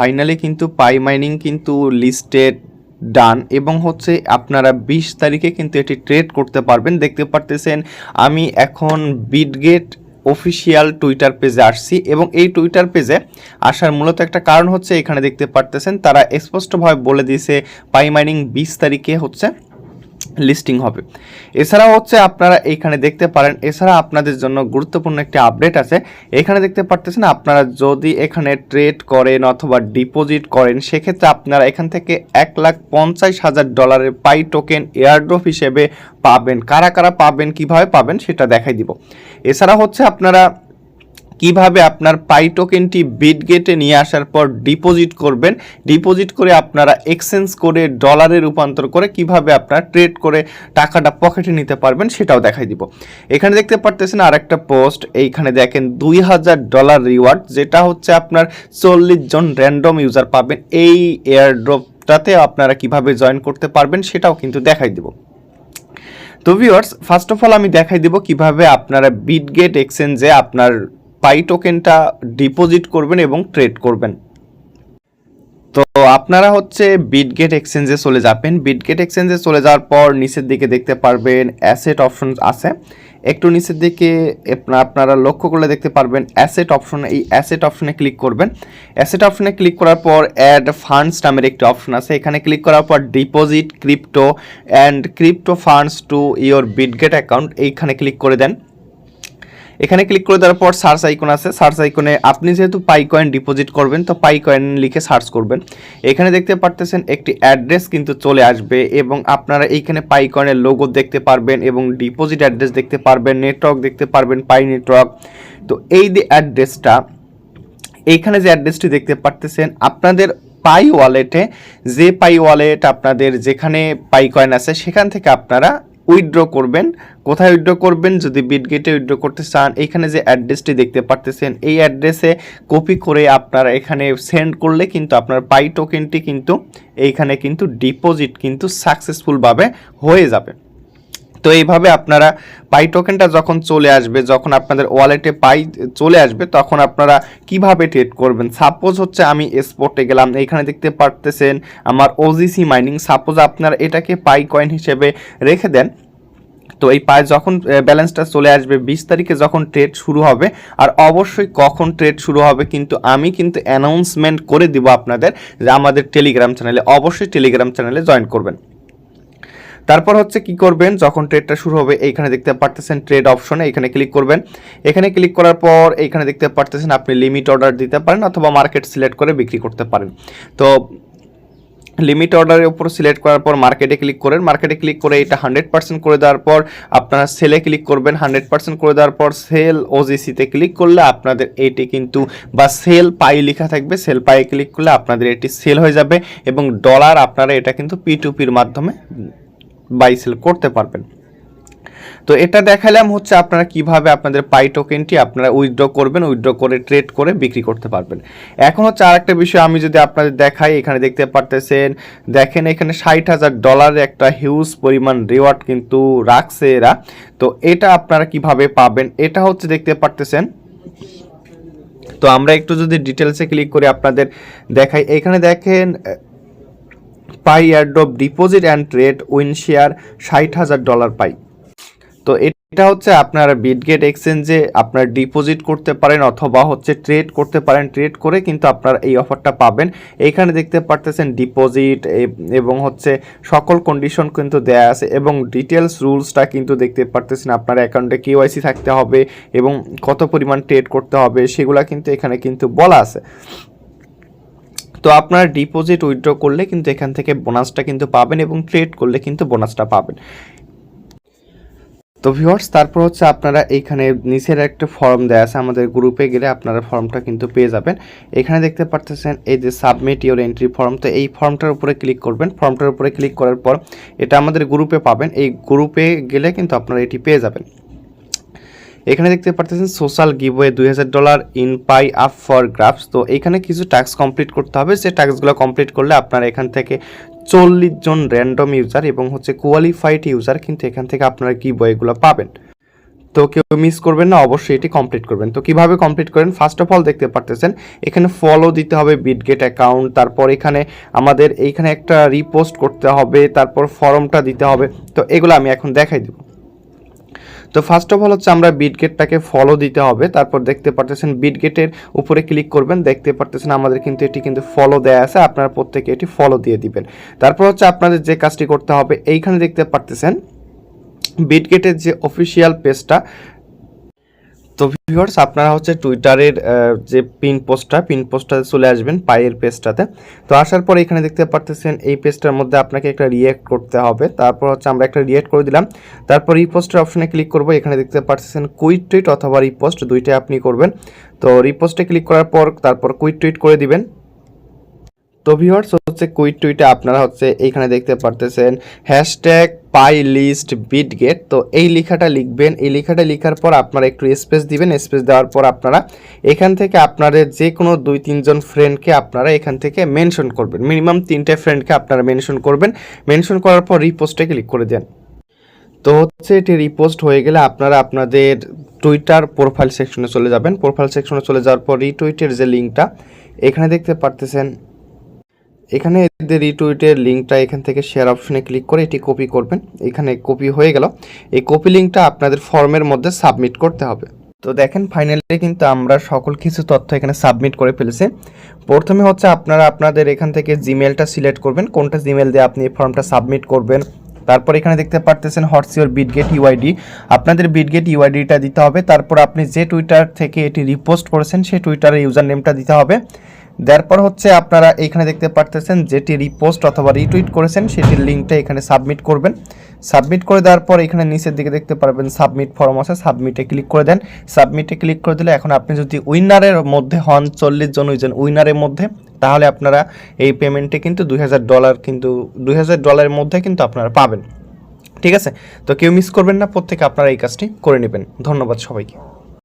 Finally কিন্তু পাই mining কিন্তু listed ডান এবং হচ্ছে আপনারা বিশ তারিখে কিন্তু এটি ট্রেড করতে পারবেন। দেখতে পারতেছেন, আমি এখন বিটগেট অফিসিয়াল টুইটার পেজে আসছি এবং এই টুইটার পেজে আসার মূলত একটা কারণ হচ্ছে এখানে দেখতে পারতেছেন, তারা স্পষ্টভাবে বলে দিয়েছে পাই মাইনিং বিশ তারিখে হচ্ছে লিস্টিং হবে। এছাড়া হচ্ছে আপনারা এইখানে দেখতে পারেন, এছাড়া আপনাদের জন্য গুরুত্বপূর্ণ একটি আপডেট আছে। এখানে দেখতে পারতেছেন আপনারা যদি এখানে ট্রেড করেন অথবা ডিপোজিট করেন, সেক্ষেত্রে আপনারা এখান থেকে এক লাখ পঞ্চাশ হাজার ডলারের পাই টোকেন এয়ারড্রপ হিসেবে পাবেন। কারা কারা পাবেন, কীভাবে পাবেন, সেটা দেখাই দিব। এছাড়া হচ্ছে আপনারা কীভাবে আপনার পাই টোকেনটি বিটগেটে নিয়ে আসার পর ডিপোজিট করবেন, ডিপোজিট করে আপনারা এক্সচেঞ্জ করে ডলারে রূপান্তর করে কীভাবে আপনারা ট্রেড করে টাকাটা পকেটে নিতে পারবেন সেটাও দেখাই দিব। এখানে দেখতে পারতেছেন আর একটা পোস্ট, এইখানে দেখেন দুই হাজার ডলার রিওয়ার্ড, যেটা হচ্ছে আপনার চল্লিশ জন র্যান্ডম ইউজার পাবেন। এই এয়ারড্রপটাতে আপনারা কীভাবে জয়েন করতে পারবেন সেটাও কিন্তু দেখাই দিব। তো ভিউয়ার্স, ফার্স্ট অফ অল আমি দেখাই দিব কীভাবে আপনারা বিটগেট এক্সচেঞ্জে আপনার পাই টোকেনটা ডিপোজিট করবেন এবং ট্রেড করবেন। তো আপনারা হচ্ছে বিটগেট এক্সচেঞ্জে চলে যাবেন। বিটগেট এক্সচেঞ্জে চলে যাওয়ার পর নিচের দিকে দেখতে পারবেন অ্যাসেট অপশন আছে। একটু নিচের দিকে আপনা- আপনারা লক্ষ্য করলে দেখতে পারবেন অ্যাসেট অপশন এই অ্যাসেট অপশনে ক্লিক করবেন। অ্যাসেট অপশনে ক্লিক করার পর অ্যাড ফান্ডস নামের একটি অপশন আছে। এখানে ক্লিক করার পর deposit crypto and crypto funds to your Bitget account এইখানে ক্লিক করে দেন। এখানে ক্লিক করে দেওয়ার পর সার্চ আইকন আছে। সার্চ আইকনে আপনি যেহেতু পাই কয়েন ডিপোজিট করবেন, তো পাই কয়েন লিখে সার্চ করবেন। এখানে দেখতে পারতেছেন একটি অ্যাড্রেস কিন্তু চলে আসবে এবং আপনারা এইখানে পাই কয়েনের লোগো দেখতে পারবেন এবং ডিপোজিট অ্যাড্রেস দেখতে পারবেন নেটওয়ার্ক দেখতে পারবেন পাই নেটওয়ার্ক তো এই যে অ্যাড্রেসটা এইখানে যে অ্যাড্রেসটি দেখতে পারতেছেন, আপনাদের পাই ওয়ালেটে যে পাই ওয়ালেট আপনাদের যেখানে পাই কয়েন আছে, সেখান থেকে আপনারা উইথড্র করবেন। কোথায় উইথড্র করবেন? যদি বিটগেটে উইথড্র করতে চান, এখানে যে অ্যাড্রেসটি দেখতে পারতেছেন, এই অ্যাড্রেসে কপি করে আপনারা এখানে সেন্ড করলে কিন্তু আপনার পাই টোকেনটি কিন্তু, এইখানে কিন্তু ডিপোজিট কিন্তু সাকসেসফুলভাবে হয়ে যাবে। তো এইভাবে আপনারা পাই টোকেনটা যখন চলে আসবে, যখন আপনাদের ওয়ালেটে পাই চলে আসবে, তখন আপনারা কীভাবে ট্রেড করবেন? সাপোজ হচ্ছে আমি স্পটে গেলাম, এইখানে দেখতে পারতেছেন আমার ওজিসি মাইনিং সাপোজ আপনারা এটাকে পাই কয়েন হিসেবে রেখে দেন, তো এই পায় যখন ব্যালেন্সটা চলে আসবে, বিশ তারিখে যখন ট্রেড শুরু হবে, আর অবশ্যই কখন ট্রেড শুরু হবে, কিন্তু আমি কিন্তু অ্যানাউন্সমেন্ট করে দিব আপনাদের যে আমাদের টেলিগ্রাম চ্যানেলে অবশ্যই টেলিগ্রাম চ্যানেলে জয়েন করবেন। তারপর হচ্ছে কি করবেন, যখন ট্রেডটা শুরু হবে, এইখানে দেখতে পারতেছেন ট্রেড অপশনে এখানে ক্লিক করবেন। এখানে ক্লিক করার পর, এইখানে দেখতে পারতেছেন আপনি লিমিট অর্ডার দিতে পারেন অথবা মার্কেট সিলেক্ট করে বিক্রি করতে পারেন। তো লিমিট অর্ডারের উপর সিলেক্ট করার পর মার্কেটে ক্লিক করেন। মার্কেটে ক্লিক করে এটা হান্ড্রেড পার্সেন্ট করে দেওয়ার পর, আপনারা সেলে ক্লিক করবেন। হান্ড্রেড পার্সেন্ট করে দেওয়ার পর সেল ওজিসিতে ক্লিক করলে আপনাদের এটি কিন্তু, বা সেল পাই লেখা থাকবে। সেল পাই ক্লিক করলে আপনাদের এটি সেল হয়ে যাবে এবং ডলার আপনারা এটা কিন্তু পি টু পির মাধ্যমে বাই সেল করতে পারবেন। তো এটা দেখালাম হচ্ছে আপনারা কীভাবে আপনাদের পাই টোকেনটি আপনারা উইথড্র করবেন উইথড্র করে ট্রেড করে বিক্রি করতে পারবেন। এখন হচ্ছে আরেকটা বিষয় আমি যদি আপনাদের দেখাই, এখানে দেখতে পারতেছেন, দেখেন এখানে ষাট হাজার ডলারের একটা হিউজ পরিমাণ রিওয়ার্ড কিন্তু রাখছে এরা। তো এটা আপনারা কীভাবে পাবেন? এটা হচ্ছে দেখতে পারতেছেন। তো আমরা একটু যদি ডিটেলসে ক্লিক করে আপনাদের দেখাই। এখানে দেখেন Pi airdrop deposit and trade win share ষাট হাজার ডলার পাই। তো এটা হচ্ছে আপনার বিটগেট এক্সচেঞ্জে আপনার ডিপোজিট করতে পারেন অথবা হচ্ছে ট্রেড করতে পারেন। ট্রেড করে কিন্তু আপনার এই অফারটা পাবেন। এখানে দেখতে পারতেছেন ডিপোজিট এবং হচ্ছে সকল কন্ডিশন কিন্তু দেয়া আছে এবং ডিটেলস রুলসটা কিন্তু দেখতে পারতেছেন আপনার অ্যাকাউন্টে কেওয়াইসি থাকতে হবে এবং কত পরিমাণ ট্রেড করতে হবে সেগুলা কিন্তু এখানে কিন্তু বলা আছে। তো আপনারা ডিপোজিট উইথড্র করলে কিন্তু এখান থেকে বোনাসটা কিন্তু পাবেন এবং ট্রেড করলে কিন্তু বোনাসটা পাবেন। তো ভিউয়ার্স তারপর হচ্ছে আপনারা এইখানে নিচের একটা ফর্ম দেওয়া আছে, আমাদের গ্রুপে গেলে আপনারা ফর্মটা কিন্তু পেয়ে যাবেন। এখানে দেখতে পারতেছেন এই যে সাবমিট ইওর এন্ট্রি ফর্ম তো এই ফর্মটার উপরে ক্লিক করবেন। ফর্মটার উপরে ক্লিক করার পর এটা আমাদের গ্রুপে পাবেন। এই গ্রুপে গেলে কিন্তু আপনারা এটি পেয়ে যাবেন। এখানে দেখতে পারতেছেন সোশ্যাল গিভওয়ে দুই হাজার dollar in Pi up for grabs তো এখানে কিছু টাস্ক কমপ্লিট করতে হবে। যে টাস্কগুলো কমপ্লিট করলে আপনারা এখান থেকে চল্লিশ জন র্যান্ডম ইউজার এবং হচ্ছে কোয়ালিফাইড ইউজার কিন্তু এখান থেকে আপনারা গিভওয়েগুলো পাবেন। তো কেউ মিস করবেন না, অবশ্যই এটি কমপ্লিট করবেন। তো কীভাবে কমপ্লিট করেন? ফার্স্ট অফ অল দেখতে পারতেছেন, এখানে ফলো দিতে হবে বিটগেট অ্যাকাউন্ট তারপর এখানে আমাদের এইখানে একটা রিপোস্ট করতে হবে, তারপর ফর্মটা দিতে হবে। তো এগুলো আমি এখন দেখাই দেবো। তো ফার্স্ট অফ অল হচ্ছে আমরা বিটগেটটাকে ফলো দিতে হবে। তারপর দেখতে পারতেছেন বিটগেটের উপরে ক্লিক করবেন। দেখতে পারতেছেন আমাদের কিন্তু এটি কিন্তু ফলো দেয়া আছে। আপনারা প্রত্যেকে এটি ফলো দিয়ে দিবেন। তারপর হচ্ছে আপনাদের যে কাজটি করতে হবে, এইখানে দেখতে পারতেছেন বিটগেটের যে অফিসিয়াল পেজটা তো ভিউয়ার্স আপনারা হচ্ছে টুইটারের যে পিন পোস্টটা পিন পোস্টটাতে চলে আসবেন পায়ের পেজটাতে তো আসার পর এখানে দেখতে পারতেছেন, এই পেজটার মধ্যে আপনাকে একটা রিয়েক্ট করতে হবে। তারপর হচ্ছে আমরা একটা রিয়েক্ট করে দিলাম। তারপর রিপোস্টের অপশনে ক্লিক করব। এখানে দেখতে পারতেছেন কুইট টুইট অথবা রিপোস্ট দুইটাই আপনি করবেন। তো রিপোস্টে ক্লিক করার পর, তারপর কুইট টুইট করে দিবেন। তো ভিউয়ার্স হচ্ছে কুইট টুইটে আপনারা হচ্ছে এইখানে দেখতে পারতেছেন হ্যাশট্যাগ পাই লিস্ট বিটগেট তো এই লেখাটা লিখবেন, এই লেখাটা লেখার পর আপনারা একটু স্পেস দিবেন স্পেস দেওয়ার পর আপনারা এখান থেকে আপনাদের যে কোনো দুই, তিনজন ফ্রেন্ডকে আপনারা এখান থেকে মেনশন করবেন। মিনিমাম তিনটে ফ্রেন্ডকে আপনারা মেনশন করবেন। মেনশন করার পর রিপোস্টে ক্লিক করে দেন। তো হচ্ছে এটি রিপোস্ট হয়ে গেলে আপনারা আপনাদের টুইটার প্রোফাইল সেকশনে চলে যাবেন। প্রোফাইল সেকশনে চলে যাওয়ার পর রিটুইটের যে লিঙ্কটা এখানে দেখতে পারতেছেন এখানে এদের রিটুইটের লিঙ্কটা এখান থেকে শেয়ার অপশনে ক্লিক করে এটি কপি করবেন। এখানে কপি হয়ে গেল। এই কপি লিঙ্কটা আপনাদের ফর্মের মধ্যে সাবমিট করতে হবে। তো দেখেন ফাইনালি কিন্তু আমরা সকল কিছু তথ্য এখানে সাবমিট করে ফেলেছি। প্রথমে হচ্ছে আপনারা আপনাদের এখান থেকে জিমেলটা সিলেক্ট করবেন। কোনটা জিমেল দিয়ে আপনি এই ফর্মটা সাবমিট করবেন? তারপর এখানে দেখতে পারতেছেন হটস ইউর বিটগেট ইউআইডি আপনাদের বিটগেট ইউআইডিটা দিতে হবে। তারপর আপনি যে টুইটার থেকে এটি রিপোস্ট করেছেন, সেই টুইটারের ইউজার নেমটা দিতে হবে। তারপর হচ্ছে আপনারা এখানে দেখতে পারতেছেন যেটি রিপোস্ট অথবা রিটুইট করেছেন, সেটির লিঙ্কটা এখানে সাবমিট করবেন। সাবমিট করে দেওয়ার পর এখানে নিচের দিকে দেখতে পারবেন সাবমিট ফর্ম আছে সাবমিটে ক্লিক করে দেন। সাবমিটে ক্লিক করে দিলে এখন আপনি যদি উইনারের মধ্যে হন, চল্লিশ জন হয়েছেন উইনারের মধ্যে, তাহলে আপনারা এই পেমেন্টে কিন্তু দুই হাজার ডলার কিন্তু, দুই হাজার ডলারের মধ্যে কিন্তু আপনারা পাবেন। ঠিক আছে? তো কেউ মিস করবেন না, প্রত্যেকে আপনারা এই কাজটি করে নেবেন। ধন্যবাদ সবাইকে।